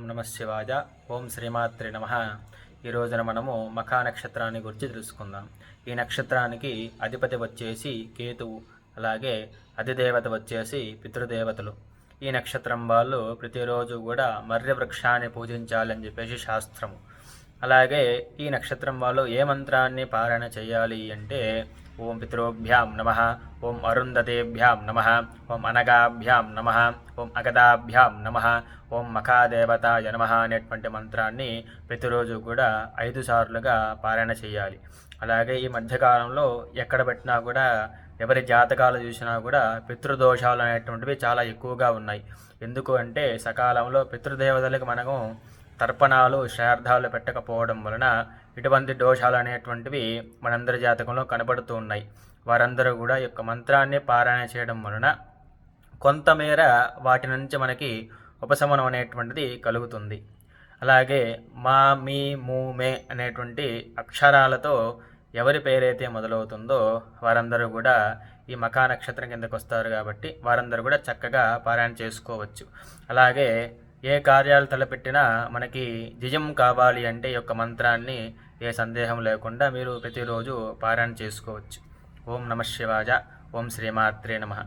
ఓం నమ శివాయ. ఓం శ్రీమాత్రి నమ. ఈ రోజున మనము మఖా నక్షత్రాన్ని గురించి తెలుసుకుందాం. ఈ నక్షత్రానికి అధిపతి వచ్చేసి కేతువు అలాగే అధిదేవత వచ్చేసి పితృదేవతలు. ఈ నక్షత్రం వాళ్ళు ప్రతిరోజు కూడా మర్రి వృక్షాన్ని పూజించాలని చెప్పేసి శాస్త్రము. అలాగే ఈ నక్షత్రం వాళ్ళు ఏ మంత్రాన్ని పారాయణ చేయాలి అంటే ఓం పితృభ్యాం నమ ఓం అరుంధతేభ్యాం నమ ఓం అనగాభ్యాం నమ ఓం అగదాభ్యాం నమ ఓం మఖాదేవతాయ నమ అనేటువంటి మంత్రాన్ని ప్రతిరోజు కూడా ఐదు సార్లుగా పారాయణ చేయాలి. అలాగే ఈ మధ్యకాలంలో ఎక్కడ పెట్టినా కూడా ఎవరి జాతకాలు చూసినా కూడా పితృదోషాలు అనేటువంటివి చాలా ఎక్కువగా ఉన్నాయి. ఎందుకు అంటే సకాలంలో పితృదేవతలకు మనము తర్పణాలు శ్రార్థాలు పెట్టకపోవడం వలన ఇటువంటి దోషాలు అనేటువంటివి మనందరి జాతకంలో కనబడుతూ ఉన్నాయి. వారందరూ కూడా యొక్క మంత్రాన్ని పారాయణ చేయడం వలన కొంతమేర వాటి నుంచి మనకి ఉపశమనం అనేటువంటిది కలుగుతుంది. అలాగే మా మీ మూ మే అనేటువంటి అక్షరాలతో ఎవరి పేరైతే మొదలవుతుందో వారందరూ కూడా ఈ మకా నక్షత్రం కిందకు వస్తారు కాబట్టి వారందరూ కూడా చక్కగా పారాయణ చేసుకోవచ్చు. అలాగే ఏ కార్యాలు తలపెట్టినా మనకి జిజం కావాలి అంటే యొక్క మంత్రాన్ని ఏ సందేహం లేకుండా మీరు ప్రతిరోజు పారాయణ చేసుకోవచ్చు. ఓం నమ శివాజ ఓం శ్రీమాత్రే నమః.